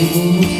you.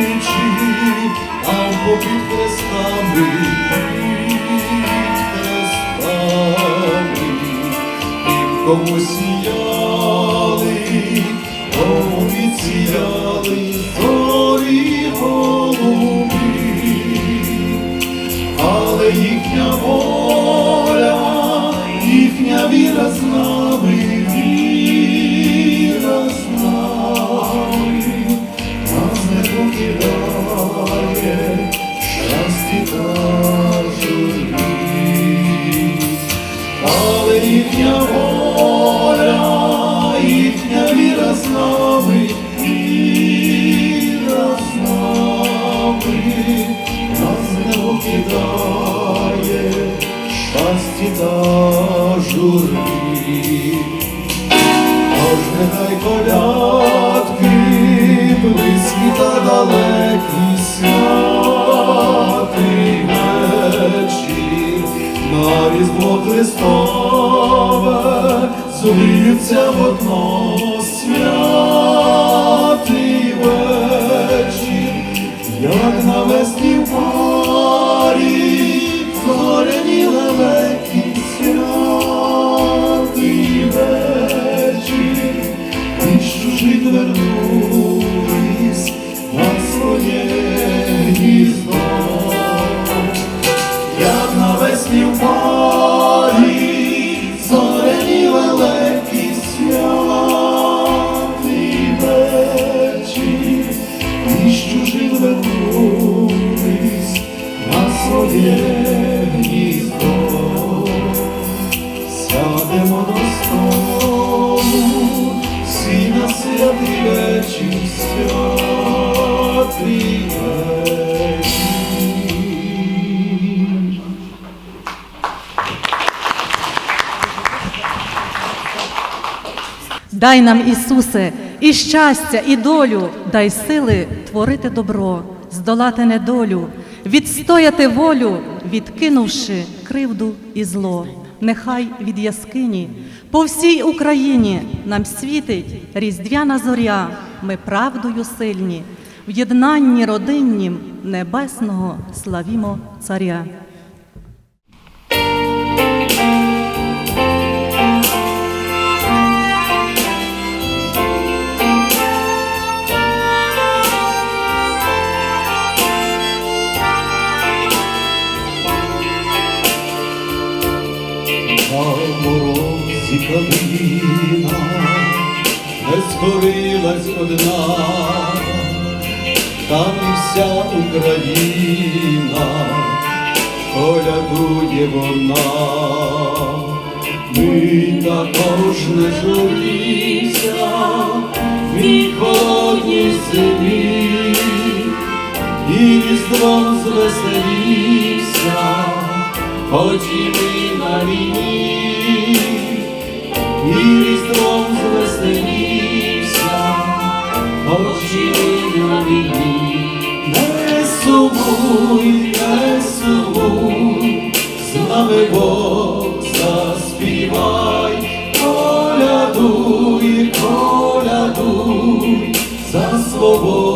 І в попід хрестами, під хрестами, тим, кому сіяли, кому відсіяли зорі голубі, але їхня воля, їхня віра не покидає щастя та журі. Тож нехай колядки, близькі та далекі святий вечір, на різдво Христове зліються в одно és mil mortos. Дай нам, Ісусе, і щастя, і долю, дай сили творити добро, здолати недолю, відстояти волю, відкинувши кривду і зло. Нехай від яскині по всій Україні нам світить різдвяна зоря, ми правдою сильні, в єднанні родиннім небесного славімо Царя. На морозі калина не скорилась одна, там і вся Україна колядує вона. Ми також не журіться в мій холодній зимі, і різдвом звеселівся, хоч і ми на війні, і різдвом звеселівся, хоч і на війні, не сумуй, не сумуй, нами Бог заспівай, колядуй, колядуй, за свободу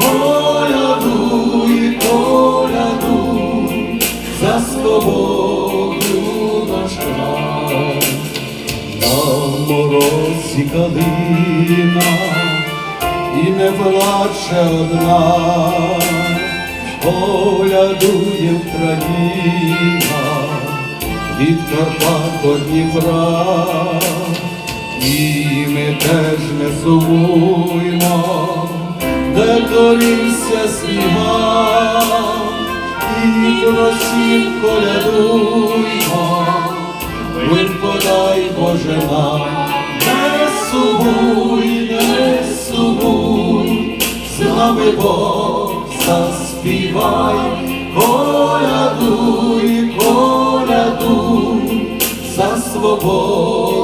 колядуй, колядуй, за свободу наш морозі калина і не плаче одна, колядує Україна від Карпат до Дніпра, і ми теж не сумуємо, де корівся сніга, і просім колядуймо, подай, Боже нам, не сумуй, не сумуй, з нами Бог заспівай, колядуй, колядуй, за свободу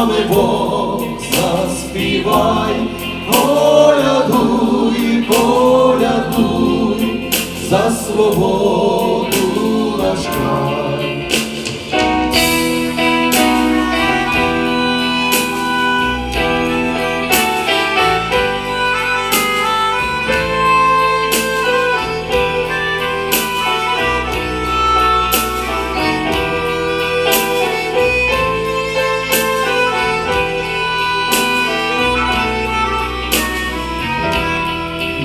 нами Бог заспівай, колядуй, колядуй, за свободу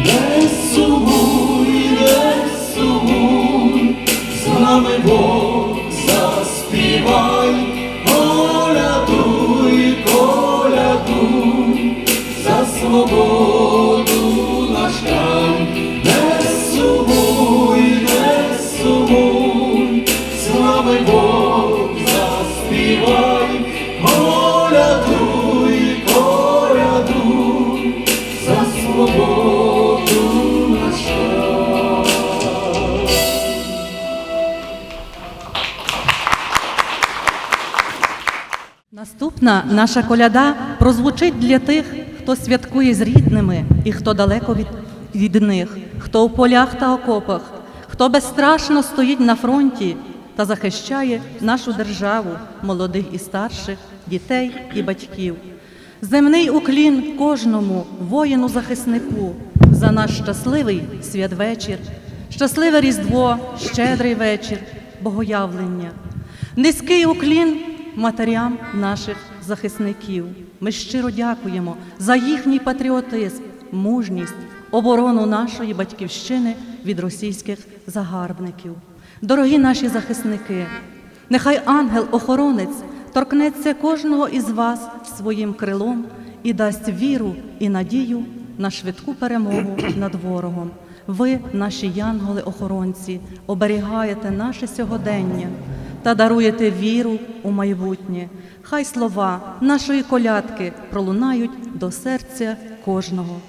Не сумуй, не сумуй, з нами Бог заспівай, колядуй, колядуй, за свободу Наступна наша коляда прозвучить для тих, хто святкує з рідними і хто далеко від, від них, хто в полях та окопах, хто безстрашно стоїть на фронті та захищає нашу державу, молодих і старших, дітей і батьків. Земний уклін кожному воїну-захиснику за наш щасливий святвечір, щасливе Різдво, щедрий вечір, богоявлення. Низький уклін матерям наших захисників. Ми щиро дякуємо за їхній патріотизм, мужність, оборону нашої батьківщини від російських загарбників. Дорогі наші захисники, нехай ангел-охоронець торкнеться кожного із вас своїм крилом і дасть віру і надію на швидку перемогу над ворогом. Ви, наші янголи-охоронці, оберігаєте наше сьогодення та даруєте віру у майбутнє. Хай слова нашої колядки пролунають до серця кожного.